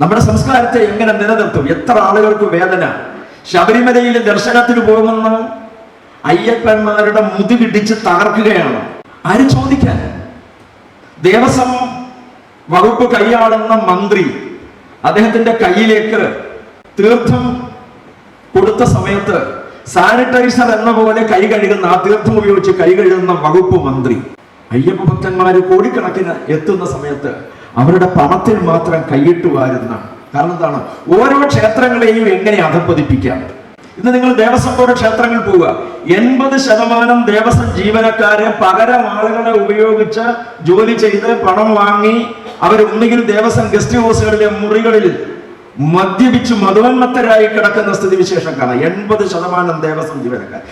നമ്മുടെ സംസ്കാരത്തെ എങ്ങനെ നിലനിർത്തും? എത്ര ആളുകൾക്ക് വേദന? ശബരിമലയിൽ ദർശനത്തിന് പോകുന്ന. അയ്യപ്പന്മാരുടെ മുതുകിടിച്ച് തകർക്കുകയാണ്. ആര് ചോദിക്കാൻ. ദേവസ്വം വകുപ്പ് കൈയാളുന്ന മന്ത്രി അദ്ദേഹത്തിന്റെ കയ്യിലേക്ക് തീർത്ഥം കൊടുത്ത സമയത്ത് സാനിറ്റൈസർ എന്ന പോലെ കൈ കഴുകുന്ന ആ തീർത്ഥം ഉപയോഗിച്ച് കൈ കഴുകുന്ന വകുപ്പ് മന്ത്രി. അയ്യപ്പ ഭക്തന്മാര് കോടിക്കണക്കിന് എത്തുന്ന സമയത്ത് അവരുടെ പണത്തിൽ മാത്രം കൈയിട്ട് വാരുന്ന. കാരണം എന്താണ്? ഓരോ ക്ഷേത്രങ്ങളെയും എങ്ങനെ അധപ്പതിപ്പിക്കാം ഇന്ന് നിങ്ങൾ ദേവസ്വം ബോർഡ് ക്ഷേത്രങ്ങൾ പോവുക. എൺപത് ശതമാനം ദേവസ്വം ജീവനക്കാരെ പകരം ആളുകളെ ഉപയോഗിച്ച് ജോലി ചെയ്ത് പണം വാങ്ങി അവർ അവരൊന്നുകിൽ ദേവസ്വം ഗസ്റ്റ് ഹൗസുകളിലെ മുറികളിൽ മദ്യപിച്ച് മധുവന്മത്തരായി കിടക്കുന്ന സ്ഥിതിവിശേഷം കാണാം. എൺപത് ശതമാനം ദേവസ്വം ജീവനക്കാർ.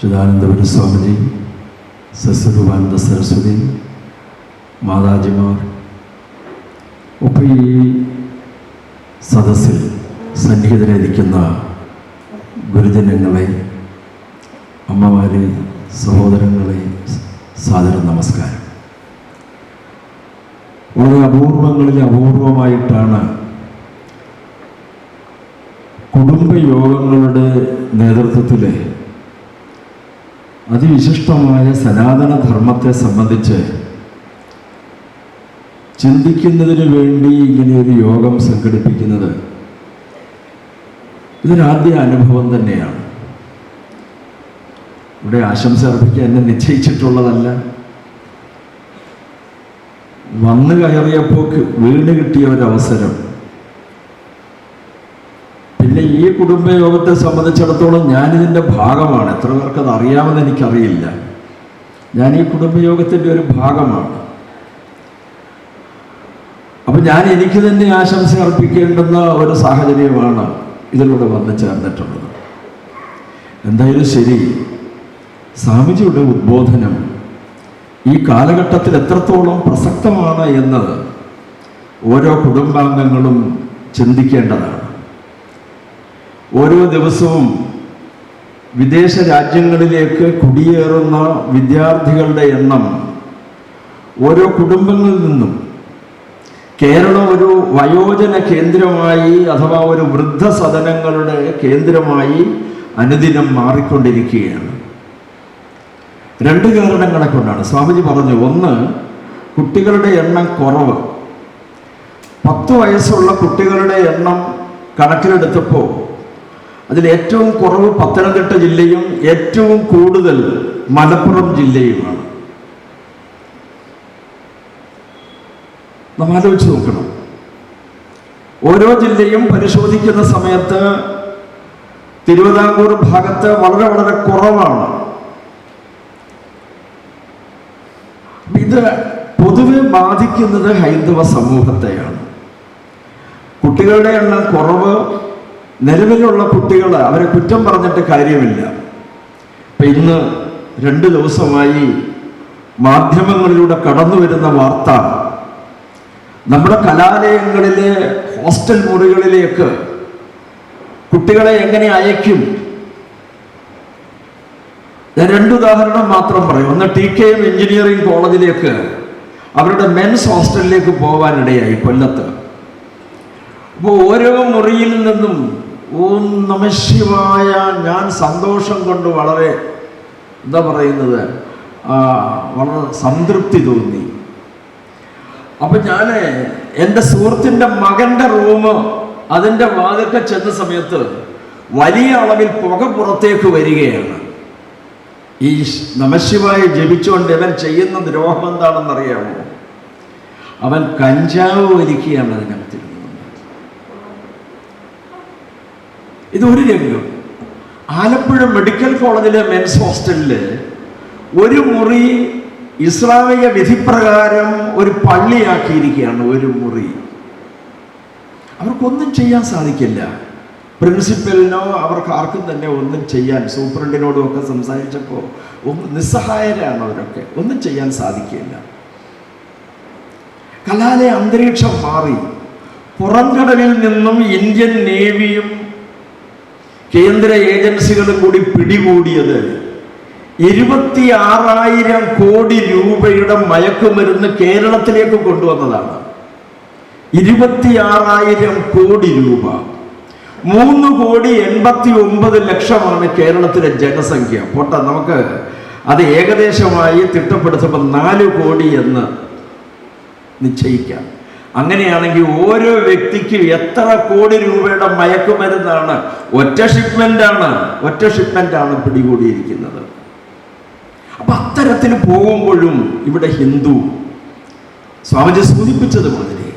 ചിദാനന്ദപുര സ്വാമിജി സസ്വരൂപാനന്ദ സരസ്വതി മാതാജിമാർ. ഒപ്പം ഈ സദസ്സിൽ സന്നിഹിതരായിരിക്കുന്ന ഗുരുജനങ്ങളെ അമ്മമാരെ സഹോദരങ്ങളെ സാദര നമസ്കാരം. വളരെ അപൂർവങ്ങളിൽ അപൂർവമായിട്ടാണ് കുടുംബയോഗങ്ങളുടെ നേതൃത്വത്തിലെ അതിവിശിഷ്ടമായ സനാതന ധർമ്മത്തെ സംബന്ധിച്ച് ചിന്തിക്കുന്നതിന് വേണ്ടി ഇങ്ങനെ ഒരു യോഗം സംഘടിപ്പിക്കുന്നത് ഇതൊരാദ്യ അനുഭവം തന്നെയാണ്. ഇവിടെ ആശംസ അർപ്പിക്കാൻ എന്നെ നിശ്ചയിച്ചിട്ടുള്ളതല്ല. വന്നു കയറിയപ്പോൾ വീണ് കിട്ടിയ ഒരവസരം. ഈ കുടുംബയോഗത്തെ സംബന്ധിച്ചിടത്തോളം ഞാനിതിന്റെ ഭാഗമാണ്. എത്ര പേർക്കത് അറിയാമെന്ന് എനിക്കറിയില്ല. ഞാൻ ഈ കുടുംബയോഗത്തിന്റെ ഒരു ഭാഗമാണ്. അപ്പം ഞാൻ എനിക്ക് തന്നെ ആശംസ അർപ്പിക്കേണ്ടുന്ന ഒരു സാഹചര്യമാണ് ഇതിലൂടെ വന്നു ചേർന്നിട്ടുള്ളത്. എന്തായാലും ശരി സ്വാമിജിയുടെ ഉദ്ബോധനം ഈ കാലഘട്ടത്തിൽ എത്രത്തോളം പ്രസക്തമാണ് എന്നത് ഓരോ കുടുംബാംഗങ്ങളും ചിന്തിക്കേണ്ടതാണ്. ഓരോ ദിവസവും വിദേശ രാജ്യങ്ങളിലേക്ക് കുടിയേറുന്ന വിദ്യാർത്ഥികളുടെ എണ്ണം ഓരോ കുടുംബങ്ങളിൽ നിന്നും കേരളം ഒരു വയോജന കേന്ദ്രമായി അഥവാ ഒരു വൃദ്ധസദനങ്ങളുടെ കേന്ദ്രമായി അനുദിനം മാറിക്കൊണ്ടിരിക്കുകയാണ്. രണ്ട് കാരണങ്ങളെ കൊണ്ടാണ്. സ്വാമിജി പറഞ്ഞു ഒന്ന് കുട്ടികളുടെ എണ്ണം കുറവ്. പത്ത് വയസ്സുള്ള കുട്ടികളുടെ എണ്ണം കണക്കിലെടുത്തപ്പോൾ അതിൽ ഏറ്റവും കുറവ് പത്തനംതിട്ട ജില്ലയും ഏറ്റവും കൂടുതൽ മലപ്പുറം ജില്ലയുമാണ്. നമ്മൾ ആലോചിച്ച് നോക്കണം. ഓരോ ജില്ലയും പരിശോധിക്കുന്ന സമയത്ത് തിരുവിതാംകൂർ ഭാഗത്ത് വളരെ വളരെ കുറവാണ്. ഇത് പൊതുവെ ബാധിക്കുന്നത് ഹൈന്ദവ സമൂഹത്തെയാണ്. കുട്ടികളുടെ എണ്ണം കുറവ് നിലവിലുള്ള കുട്ടികൾ അവരെ കുറ്റം പറഞ്ഞിട്ട് കാര്യമില്ല. ഇപ്പം ഇന്ന് രണ്ട് ദിവസമായി മാധ്യമങ്ങളിലൂടെ കടന്നു വരുന്ന വാർത്ത നമ്മുടെ കലാലയങ്ങളിലെ ഹോസ്റ്റൽ മുറികളിലേക്ക് കുട്ടികളെ എങ്ങനെ അയക്കും? ഞാൻ രണ്ടുദാഹരണം മാത്രം പറയും. ഒന്ന് ടി കെ എം എഞ്ചിനീയറിംഗ് കോളേജിലേക്ക് അവരുടെ മെൻസ് ഹോസ്റ്റലിലേക്ക് പോകാനിടയായി കൊല്ലത്ത്. അപ്പോൾ ഓരോ മുറിയിൽ നിന്നും ഓം നമശിവായ ഞാൻ സന്തോഷം കൊണ്ട് വളരെ എന്താ പറയുന്നത്? വളരെ സംതൃപ്തി തോന്നി. അപ്പൊ ഞാൻ എന്റെ സുഹൃത്തിന്റെ മകന്റെ റൂം അതിന്റെ വാതിൽക്ക ചെന്ന സമയത്ത് വലിയ അളവിൽ പുക പുറത്തേക്ക് വരികയാണ്. ഈ നമശിവായ ജപിച്ചുകൊണ്ട് ഇവൻ ചെയ്യുന്ന ദ്രോഹം എന്താണെന്നറിയാമോ? അവൻ കഞ്ചാവ് വലിക്കുകയാണ് അതിനകത്തിരുന്നത് ഒരു രംഗം. ആലപ്പുഴ മെഡിക്കൽ കോളേജിലെ മെൻസ് ഹോസ്റ്റലിൽ ഒരു മുറി ഇസ്ലാമിക വിധിപ്രകാരം ഒരു പള്ളിയാക്കിയിരിക്കുകയാണ് ഒരു മുറി. അവർക്കൊന്നും ചെയ്യാൻ സാധിക്കില്ല. പ്രിൻസിപ്പലിനോ അവർക്ക് ആർക്കും തന്നെ ഒന്നും ചെയ്യാൻ സൂപ്രണ്ടിനോടും ഒക്കെ സംസാരിച്ചപ്പോൾ നിസ്സഹായരാണ് അവരൊക്കെ. ഒന്നും ചെയ്യാൻ സാധിക്കില്ല. കലാലയ അന്തരീക്ഷം മാറി. പുറംകടലിൽ നിന്നും ഇന്ത്യൻ നേവിയും കേന്ദ്ര ഏജൻസികൾ കൂടി പിടികൂടിയത് ഇരുപത്തി ആറായിരം കോടി രൂപയുടെ മയക്കുമരുന്ന് കേരളത്തിലേക്ക് കൊണ്ടുവന്നതാണ്. ഇരുപത്തി ആറായിരം കോടി രൂപ. മൂന്ന് കോടി എൺപത്തി ഒമ്പത് ലക്ഷമാണ് കേരളത്തിലെ ജനസംഖ്യ. പോട്ടെ നമുക്ക് അത് ഏകദേശമായി തിട്ടപ്പെടുത്തുമ്പോൾ നാല് കോടി എന്ന് നിശ്ചയിക്കാം. അങ്ങനെയാണെങ്കിൽ ഓരോ വ്യക്തിക്ക് എത്ര കോടി രൂപയുടെ മയക്കുമരുന്നാണ് ഒറ്റ ഷിപ്മെന്റ് ആണ് ഒറ്റ ഷിപ്മെന്റ് ആണ് പിടികൂടിയിരിക്കുന്നത്. അപ്പൊ അത്തരത്തിൽ പോകുമ്പോഴും ഇവിടെ ഹിന്ദു സ്വാമിജി സൂചിപ്പിച്ചതുമാതിരി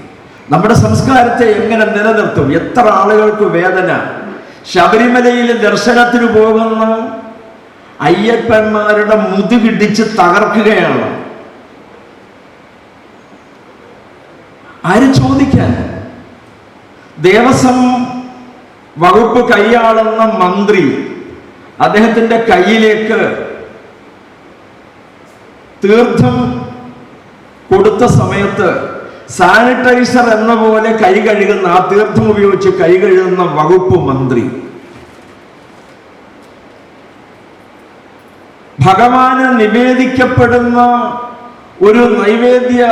നമ്മുടെ സംസ്കാരത്തെ എങ്ങനെ നിലനിർത്തും? എത്ര ആളുകൾക്ക് വേദന? ശബരിമലയിൽ ദർശനത്തിന് പോകുന്ന അയ്യപ്പന്മാരുടെ മുതുകിടിച്ച് തകർക്കുകയാണ്. ആര് ചോദിക്കാൻ? ദേവസ്വം വകുപ്പ് കൈയാളുന്ന മന്ത്രി അദ്ദേഹത്തിന്റെ കയ്യിലേക്ക് തീർത്ഥം കൊടുത്ത സമയത്ത് സാനിറ്റൈസർ എന്ന പോലെ കൈ കഴുകുന്ന ആ തീർത്ഥം ഉപയോഗിച്ച് കൈ കഴുകുന്ന വകുപ്പ് മന്ത്രി. ഭഗവാന് നിവേദിക്കപ്പെടുന്ന ഒരു നൈവേദ്യ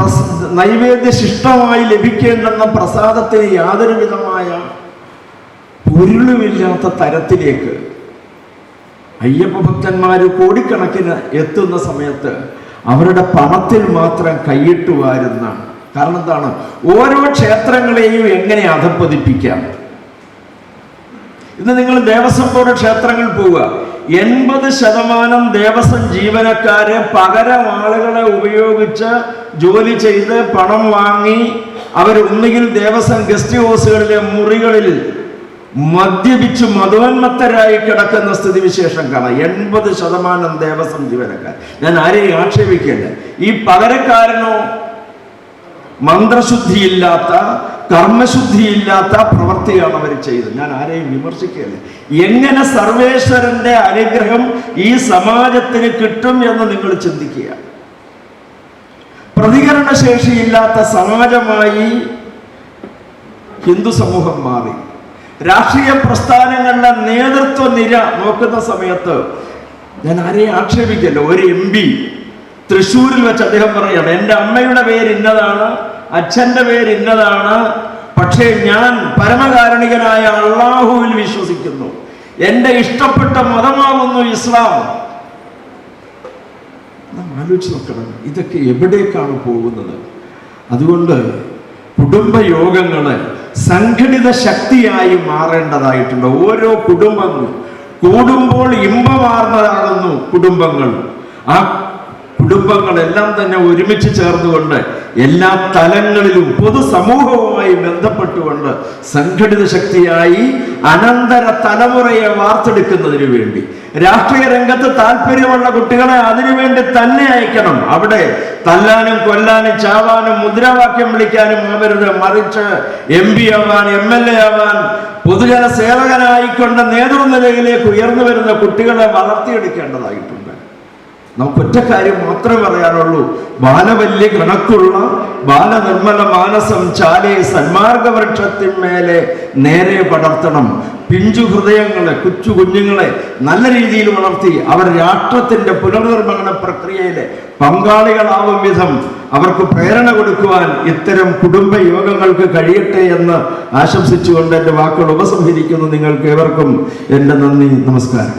പ്രസ- നൈവേദ്യ ശിഷ്ടമായി ലഭിക്കേണ്ടെന്ന പ്രസാദത്തിന് യാതൊരു വിധമായ പൊരുളുമില്ലാത്ത തരത്തിലേക്ക് അയ്യപ്പ ഭക്തന്മാർ കോടിക്കണക്കിന് എത്തുന്ന സമയത്ത് അവരുടെ പണത്തിൽ മാത്രം കൈയിട്ട് വാരുന്ന കാരണം എന്താണ്? ഓരോ ക്ഷേത്രങ്ങളെയും എങ്ങനെ അധപ്പതിപ്പിക്കാം ഇന്ന് നിങ്ങൾ ദേവസ്വം ബോർഡ് ക്ഷേത്രങ്ങൾ പോവുക. എൺപത് ശതമാനം ദേവസ്വം ജീവനക്കാരെ പകരം ആളുകളെ ഉപയോഗിച്ച് ജോലി ചെയ്ത് പണം വാങ്ങി അവർ ഒന്നുകിൽ ദേവസ്വം ഗസ്റ്റ് ഹൗസുകളിലെ മുറികളിൽ മദ്യപിച്ച് മധുവന്മത്തരായി കിടക്കുന്ന സ്ഥിതിവിശേഷം കാണാം. എൺപത് ശതമാനം ദേവസ്വം ജീവനക്കാർ ഞാൻ ആരെയും ആക്ഷേപിക്കേണ്ട. ഈ പകരക്കാരനോ മന്ത്രശുദ്ധിയില്ലാത്ത കർമ്മശുദ്ധിയില്ലാത്ത പ്രവൃത്തിയാണ് അവർ ചെയ്തത്. ഞാൻ ആരെയും വിമർശിക്കുകയല്ല. എങ്ങനെ സർവേശ്വരന്റെ അനുഗ്രഹം ഈ സമാജത്തിന് കിട്ടും എന്ന് നിങ്ങൾ ചിന്തിക്കുക. പ്രതികരണശേഷിയില്ലാത്ത സമാജമായി ഹിന്ദു സമൂഹം മാറി. രാഷ്ട്രീയ പ്രസ്ഥാനങ്ങളുടെ നേതൃത്വ നിര നോക്കുന്ന സമയത്ത് ഞാൻ ആരെയും ആക്ഷേപിക്കല്ലോ ഒരു എം പി തൃശ്ശൂരിൽ വെച്ച് അദ്ദേഹം പറയുകയാണ് എന്റെ അമ്മയുടെ പേര് ഇന്നതാണ്. അച്ഛന്റെ പേര് ഇന്നതാണ്. പക്ഷേ ഞാൻ പരമകാരുണികനായ അള്ളാഹുവിൽ വിശ്വസിക്കുന്നു. എന്റെ ഇഷ്ടപ്പെട്ട മതമാകുന്നു ഇസ്ലാം. ആലോചിച്ച് നോക്കണം ഇതൊക്കെ എവിടേക്കാണ് പോകുന്നത്? അതുകൊണ്ട് കുടുംബയോഗങ്ങൾ സംഘടിത ശക്തിയായി മാറേണ്ടതായിട്ടുണ്ട്. ഓരോ കുടുംബങ്ങളും കൂടുമ്പോൾ ഇമ്പമാർന്നതാണെന്നു കുടുംബങ്ങൾ. ആ കുടുംബങ്ങളെല്ലാം തന്നെ ഒരുമിച്ച് ചേർന്നുകൊണ്ട് എല്ലാ തലങ്ങളിലും പൊതുസമൂഹവുമായി ബന്ധപ്പെട്ടുകൊണ്ട് സംഘടിത ശക്തിയായി അനന്തര തലമുറയെ വാർത്തെടുക്കുന്നതിന് വേണ്ടി രാഷ്ട്രീയ രംഗത്ത് താല്പര്യമുള്ള കുട്ടികളെ അതിനുവേണ്ടി തന്നെ അയക്കണം. അവിടെ തല്ലാനും കൊല്ലാനും ചാവാനും മുദ്രാവാക്യം വിളിക്കാനും അവരുടെ മറിച്ച് എം പി ആവാൻ എം എൽ എ ആവാൻ പൊതുജന സേവകനായിക്കൊണ്ട് നേതൃനിലയിലേക്ക് ഉയർന്നു വരുന്ന കുട്ടികളെ വളർത്തിയെടുക്കേണ്ടതായിട്ടുണ്ട്. നമുക്ക് ഒറ്റ കാര്യം മാത്രമേ പറയാനുള്ളൂ. ബാലവല്യ കണക്കുള്ള ബാലനിർമ്മല മാനസം ചാലേ സന്മാർഗവൃക്ഷത്തിന്മേലെ നേരെ പടർത്തണം. പിഞ്ചു ഹൃദയങ്ങളെ കൊച്ചു കുഞ്ഞുങ്ങളെ നല്ല രീതിയിൽ വളർത്തി അവർ രാഷ്ട്രത്തിന്റെ പുനർനിർമ്മാണ പ്രക്രിയയിലെ പങ്കാളികളാവും വിധം അവർക്ക് പ്രേരണ കൊടുക്കുവാൻ ഇത്തരം കുടുംബ യോഗങ്ങൾക്ക് കഴിയട്ടെ എന്ന് ആശംസിച്ചുകൊണ്ട് എന്റെ വാക്കുകൾ ഉപസംഹരിക്കുന്നു. നിങ്ങൾക്ക് ഏവർക്കും എന്റെ നന്ദി നമസ്കാരം.